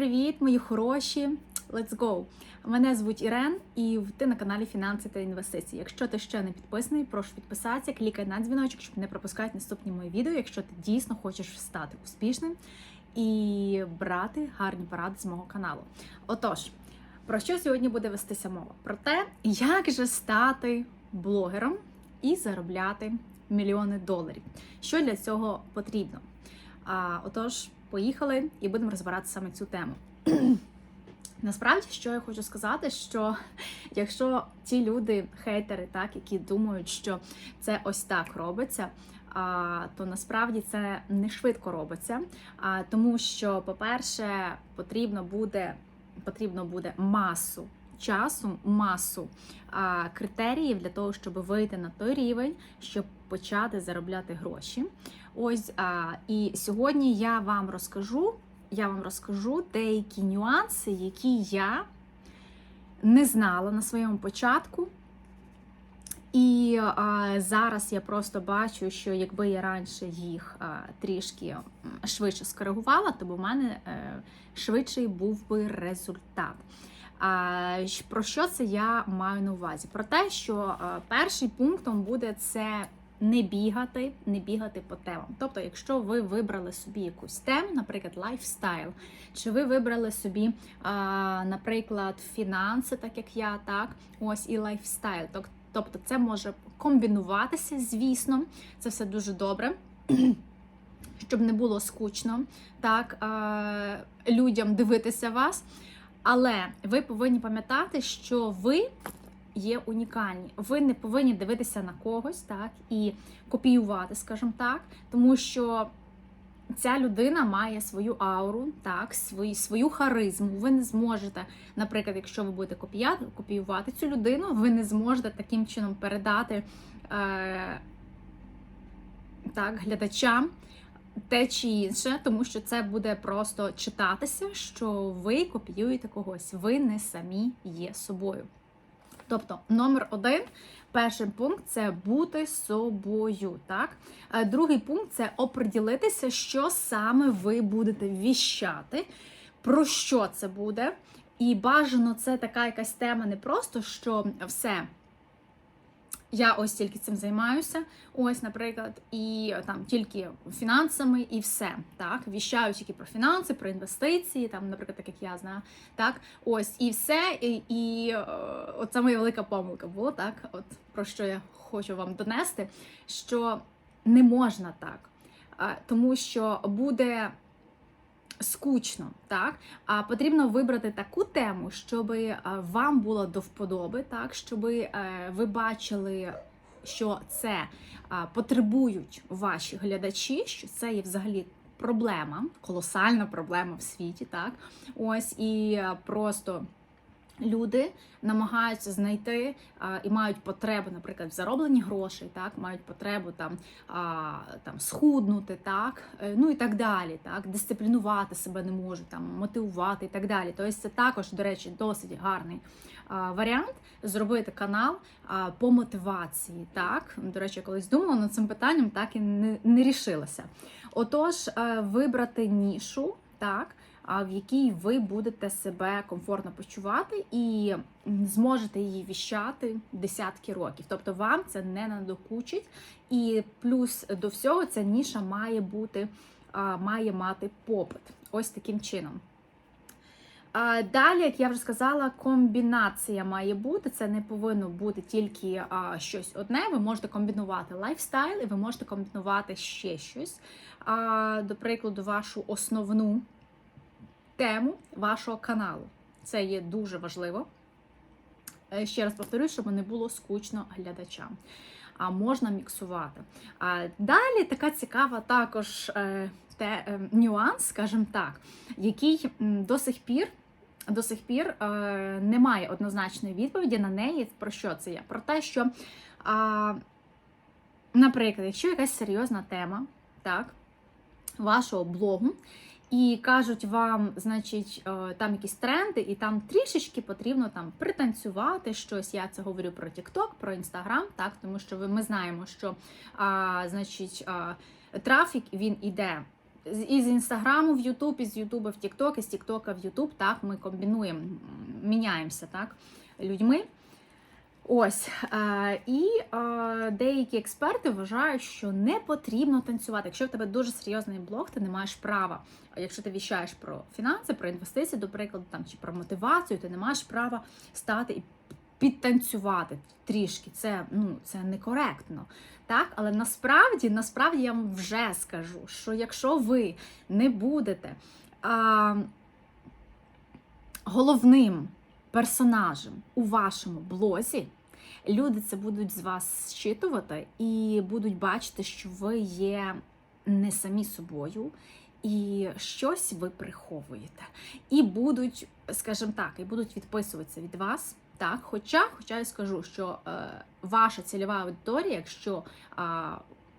привіт, мої хороші! Let's go! Мене звуть Ірен, і ти на каналі Фінанси та інвестиції. Якщо ти ще не підписаний, прошу підписатися, клікай на дзвіночок, щоб не пропускати наступні мої відео, якщо ти дійсно хочеш стати успішним і брати гарні поради з мого каналу. Отож, про що сьогодні буде вестися мова? Про те, як же стати блогером і заробляти мільйони доларів. Що для цього потрібно? А, Отож, поїхали і будемо розбирати саме цю тему. Насправді, що я хочу сказати, що якщо ті люди, хейтери, так, які думають, що це ось так робиться, а, то насправді це не швидко робиться. А, тому що, по-перше, потрібно буде, потрібно буде масу часу, масу а, критеріїв для того, щоб вийти на той рівень, щоб почати заробляти гроші. Ось а, і сьогодні я вам розкажу. Я вам розкажу деякі нюанси, які я не знала на своєму початку. І а, зараз я просто бачу, що якби я раніше їх а, трішки швидше скоригувала, то б у мене е, швидший був би результат. Про що це я маю на увазі? Про те, що е, перший пунктом буде це не бігати, не бігати по темам. Тобто, якщо ви вибрали собі якусь тему, наприклад, лайфстайл, чи ви вибрали собі, наприклад, фінанси, так як я, так, ось і лайфстайл. Тобто, це може комбінуватися, звісно, це все дуже добре. Щоб не було скучно так е, людям дивитися вас. Але ви повинні пам'ятати, що ви є унікальні. Ви не повинні дивитися на когось, так і копіювати, скажімо так, тому що ця людина має свою ауру, так, свою, свою харизму. Ви не зможете, наприклад, якщо ви будете копіяти, копіювати цю людину, ви не зможете таким чином передати е, так, глядачам. Те чи інше, тому що це буде просто читатися, що ви копіюєте когось, ви не самі є собою. Тобто, номер один, перший пункт це бути собою. Так? Е, Другий пункт це оприділитися, що саме ви будете віщати, про що це буде. І бажано це така якась тема, не просто що все. Я ось тільки цим займаюся, ось, наприклад, і там тільки фінансами, і все. Так, віщаю тільки про фінанси, про інвестиції, там, наприклад, так як я знаю, так, ось і все. І, і е, от моя велика помилка була, так, от про що я хочу вам донести, що не можна так, тому що буде скучно, так? А потрібно вибрати таку тему, щоб вам було до вподоби, так, щоб ви бачили, що це а, потребують ваші глядачі, що це є взагалі. Проблема, колосальна проблема в світі, так ось і е, просто люди намагаються знайти а, і мають потребу, наприклад, в заробленні грошей, так мають потребу там, а, там схуднути, так е, ну і так далі. Так, дисциплінувати себе не можуть, там мотивувати і так далі. Тобто це також, до речі, досить гарний а, варіант зробити канал а, по мотивації. Так, до речі, я колись думала над цим питанням, так і не, не рішилася. Отож, е, вибрати нішу, так а, в якій ви будете себе комфортно почувати і зможете її віщати десятки років. Тобто вам це не надокучить, і плюс до всього ця ніша має бути, має мати попит. Ось таким чином. Далі, як я вже сказала, комбінація має бути. Це не повинно бути тільки щось одне. Ви можете комбінувати лайфстайл, і ви можете комбінувати ще щось. До прикладу, вашу основну тему вашого каналу. Це є дуже важливо. Е, Ще раз повторюю, щоб не було скучно глядачам. А можна міксувати. А далі така цікава також е, те, е, нюанс, скажімо так, який до сих пір. До сих пір е, немає однозначної відповіді на неї. Про що це є? Про те, що, а, наприклад, якщо якась серйозна тема, так, вашого блогу, і кажуть вам, значить, е, там якісь тренди, і там трішечки потрібно там пританцювати щось. Я це говорю про TikTok, про Instagram, так, тому що ви, ми знаємо, що а, значить, а, трафік він іде із інстаграму в Ютуб, із Ютуба в Тікток, із Тіктока в Ютуб. Так, ми комбінуємо, міняємося так, людьми. Ось і деякі експерти вважають, що не потрібно танцювати. Якщо в тебе дуже серйозний блог, ти не маєш права. Якщо ти віщаєш про фінанси, про інвестиції, до прикладу, там чи про мотивацію, ти не маєш права стати і підтанцювати трішки. Це ну це некоректно. Так, але насправді, насправді я вам вже скажу, що якщо ви не будете а, головним персонажем у вашому блозі, люди це будуть з вас зчитувати і будуть бачити, що ви є не самі собою. І щось ви приховуєте. І будуть, скажімо так, і будуть відписуватися від вас. Так, хоча, хоча я скажу, що е, ваша цільова аудиторія, якщо е,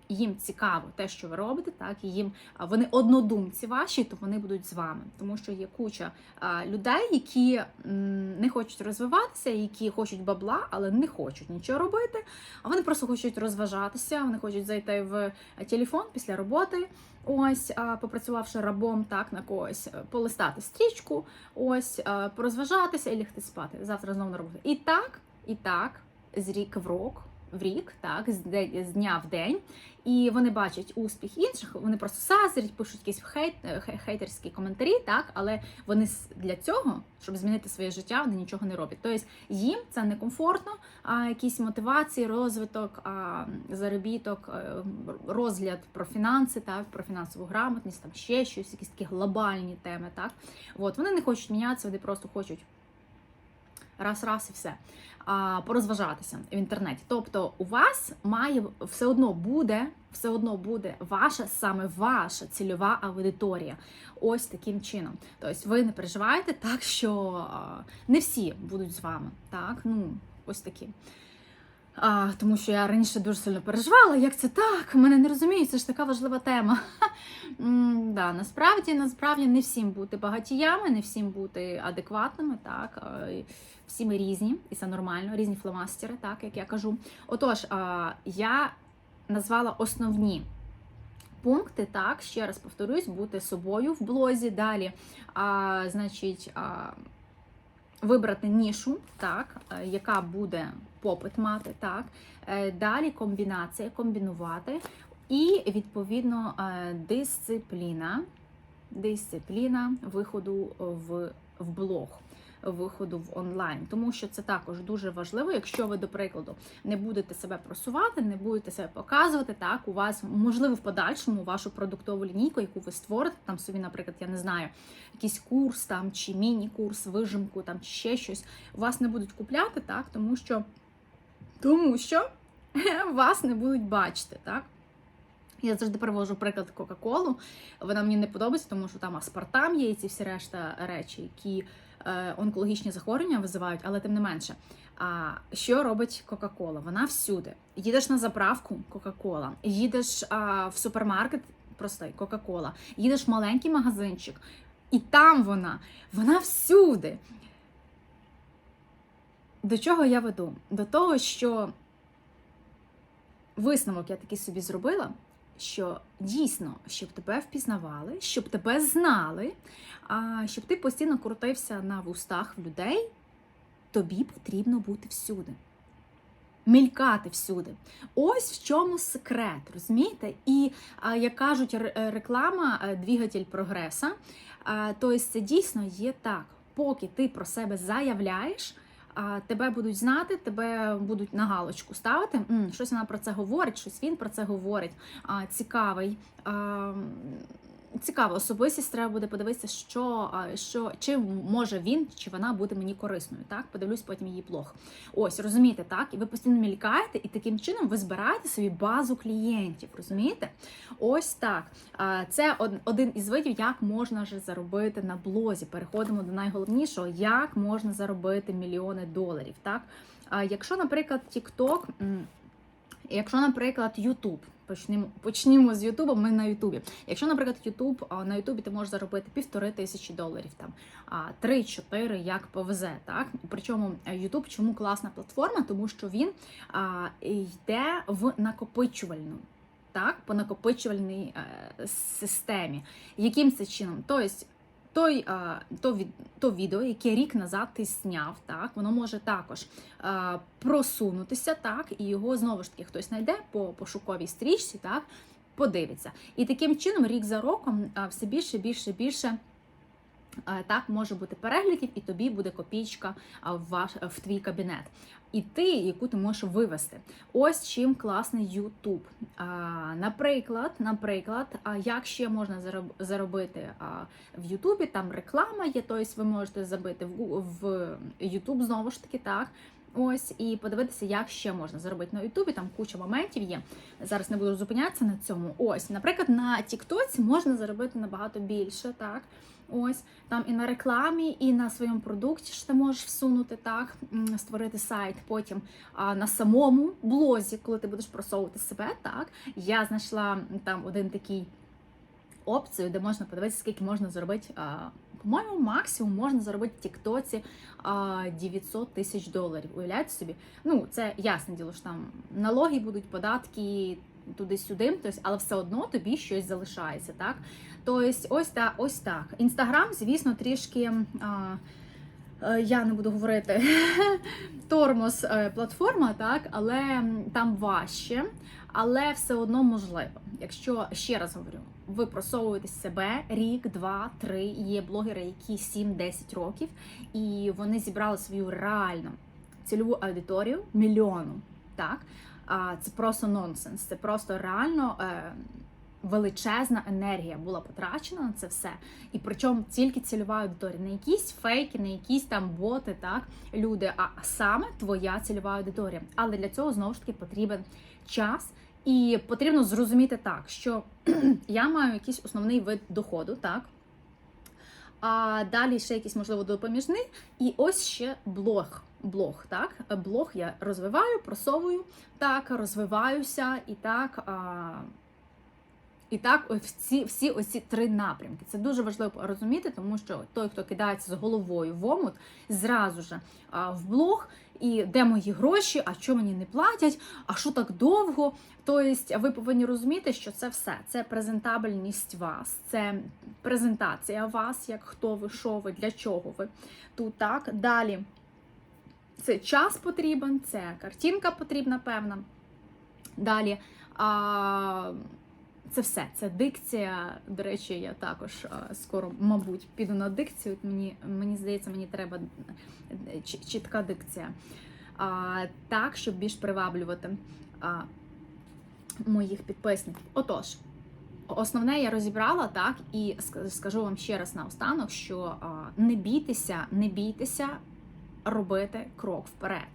їм цікаво те, що ви робите, так і їм вони однодумці ваші, то вони будуть з вами, тому що є куча людей, які не хочуть розвиватися, які хочуть бабла, але не хочуть нічого робити. А вони просто хочуть розважатися, вони хочуть зайти в телефон після роботи. Ось, попрацювавши рабом так на когось, е, полистати стрічку, ось е, порозважатися і лягти спати. Завтра знову на роботу. І так, і так, з рік в рок, в рік, так, з, де, з дня в день. І вони бачать успіх інших, вони просто сазрять, пишуть якісь хейт, е, хейтерські коментарі, так, але вони для цього, щоб змінити своє життя, вони нічого не роблять. Тобто їм це некомфортно, а якісь мотивації, розвиток, а, заробіток, е, розгляд про фінанси, так, про фінансову грамотність, там ще щось, якісь такі глобальні теми. Так. От, вони не хочуть мінятися, вони просто хочуть раз-раз і все. А, порозважатися в інтернеті. Тобто, у вас має все одно буде, все одно буде ваша саме ваша цільова аудиторія. Ось таким чином. Тобто, ви не переживаєте так, що не всі будуть з вами. Так, ну ось такі. А, тому що я раніше дуже сильно переживала, як це так, мене не розуміють, це ж така важлива тема. Да, насправді, насправді не всім бути багатіями, не всім бути адекватними, так. Всі ми різні, і це нормально, різні фломастери, так, як я кажу. Отож, а, я назвала основні пункти, так, ще раз повторюсь, бути собою в блозі. Далі, а, значить, а, вибрати нішу, так, е, яка буде попит мати, так. Е, Далі комбінація, комбінувати. І відповідно е, дисципліна, дисципліна виходу в, в блог. Виходу в онлайн, тому що це також дуже важливо, якщо ви, до прикладу, не будете себе просувати, не будете себе показувати. Так, у вас можливо в подальшому вашу продуктову лінійку, яку ви створите, там собі, наприклад, я не знаю, якийсь курс там чи міні-курс, вижимку там чи ще щось, вас не будуть купляти, так, тому що тому що вас не будуть бачити, так. Я завжди привожу приклад Кока-Колу. Вона мені не подобається, тому що там аспартам є і ці всі решта речі, які онкологічні захворювання визивають, але тим не менше. А що робить Кока-Кола? Вона всюди. Їдеш на заправку Кока-Кола, їдеш а, в супермаркет, простий Кока-Кола, їдеш в маленький магазинчик, і там вона, вона всюди. До чого я веду? До того, що висновок я такий собі зробила, що дійсно, щоб тебе впізнавали, щоб тебе знали, а щоб ти постійно крутився на вустах в людей, тобі потрібно бути всюди. Мількати всюди. Ось в чому секрет, розумієте? І як кажуть, е, реклама е, двигатель прогреса. Тобто це дійсно є так. Поки ти про себе заявляєш, тебе будуть знати, тебе будуть на галочку ставити. Щось вона про це говорить, щось він про це говорить. Цікавий. Цікаво, особистість треба буде подивитися, що, що чи може він чи вона буде мені корисною. Так, подивлюсь потім її блог. Ось розумієте, так, і ви постійно мількаєте, і таким чином ви збираєте собі базу клієнтів. Розумієте? Ось так. Це один із видів, як можна вже заробити на блозі. Переходимо до найголовнішого, як можна заробити мільйони доларів. Так, якщо, наприклад, TikTok, Якщо, наприклад, YouTube, почнемо, почнімо з Ютуба, ми на Ютубі. Якщо, наприклад, Ютуб на Ютубі ти можеш заробити півтори тисячі доларів, там три-чотири, як повезе. Так причому е, Ютуб чому класна платформа, тому що він а, йде в накопичувальну. так, по накопичувальній е, системі. Яким це чином? Тобто, той, то, від, то відео, яке рік назад ти зняв, так, воно може також просунутися, так, і його знову ж таки хтось знайде по пошуковій стрічці, так, подивиться. І таким чином, рік за роком, все більше, більше, більше. А, Так, може бути переглядів, і тобі буде копійка в ваш в твій кабінет. І ти, яку ти можеш вивести. Ось чим класний YouTube. Наприклад, наприклад, як ще можна заробити в Ютубі? Там реклама є, тобто ви можете забити в YouTube знову ж таки, так. Ось і подивитися, як ще можна заробити на Ютубі. Там куча моментів є. Зараз не буду зупинятися на цьому. Ось, наприклад, на Тіктоці можна заробити набагато більше, так. Ось там і на рекламі, і на своєму продукті ж ти можеш всунути так, створити сайт. Потім а, на самому блозі, коли ти будеш просовувати себе, так я знайшла там один такий опцію, де можна подивитися, скільки можна заробити. А, по-моєму, максимум можна заробити в Тіктоці а, 900 тисяч доларів. Уявляєте собі? Ну, це ясне діло, що там налоги будуть, податки туди-сюди, тобто, але все одно тобі щось залишається, так? Тобто, ось так, ось так. Інстаграм, звісно, трішки. А, е, я не буду говорити тормоз е, платформа, так, але там важче, але все одно можливо. Якщо ще раз говорю, ви просовуєте себе рік, два, три. Є блогери, які 7-10 років, і вони зібрали свою реальну цільову аудиторію мільйону. Так, а це просто нонсенс. Це просто реально. Величезна енергія була потрачена на це все, і причому тільки цільова аудиторія, не якісь фейки, не якісь там боти, так люди, а саме твоя цільова аудиторія. Але для цього знову ж таки потрібен час, і потрібно зрозуміти так, що я маю якийсь основний вид доходу, так. А далі ще якийсь, можливо, допоміжний. І ось ще блог. Блог, так? Блог я розвиваю, просовую, так, розвиваюся і так. А... І так, ось всі, всі оці три напрямки. Це дуже важливо розуміти, тому що той, хто кидається з головою в омут, зразу ж в блог, і де мої гроші, а що мені не платять, а що так довго. Тобто, ви повинні розуміти, що це все. Це презентабельність вас, це презентація вас, як хто ви, що ви, для чого ви тут так. Далі це час потрібен, це картинка потрібна, певна. Далі. А, це все, це дикція. До речі, я також скоро, мабуть, піду на дикцію. Мені мені здається, мені треба е, чітка дикція. А, так, щоб більш приваблювати а, моїх підписників. Отож, основне я розібрала так, і скажу вам ще раз наостанок, що а, не бійтеся, не бійтеся робити крок вперед.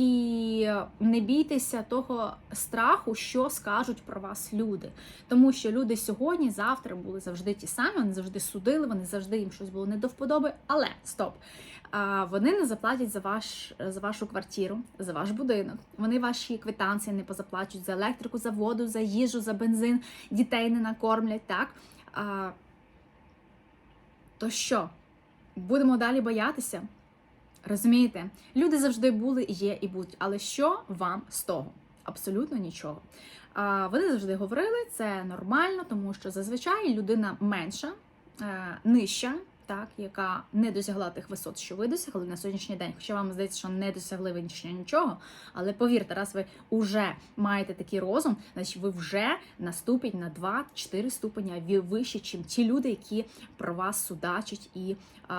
І не бійтеся того страху, що скажуть про вас люди. Тому що люди сьогодні, завтра були завжди ті самі, вони завжди судили, вони завжди їм щось було не до вподоби. Але стоп! Вони не заплатять за ваш за вашу квартиру, за ваш будинок. Вони ваші квитанції не позаплачуть за електрику, за воду, за їжу, за бензин, дітей не накормлять. Так то що? Будемо далі боятися? Розумієте, люди завжди були, є і будуть. Але що вам з того? Абсолютно нічого. А, Вони завжди говорили, це нормально, тому що зазвичай людина менша, е, нижча, так, яка не досягла тих висот, що ви досягли на сьогоднішній день. Хоча вам здається, що не досягли ви ще нічого. Але повірте, раз ви вже маєте такий розум, значить ви вже на ступінь на 2-4 ступеня вище, чим ті люди, які про вас судачать і е,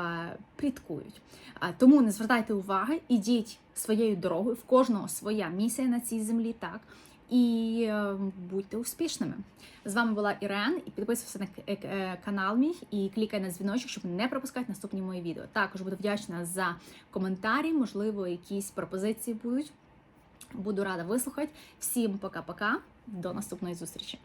пліткують. А, Тому не звертайте уваги, ідіть своєю дорогою, в кожного своя місія на цій землі, так. І е, будьте успішними. З вами була Ірен, і підписуйся на е, е, канал мій і клікай на дзвіночок, щоб не пропускати наступні мої відео. Також буду вдячна за коментарі, можливо, якісь пропозиції будуть. Буду рада вислухати. Всім пока-пока. До наступної зустрічі.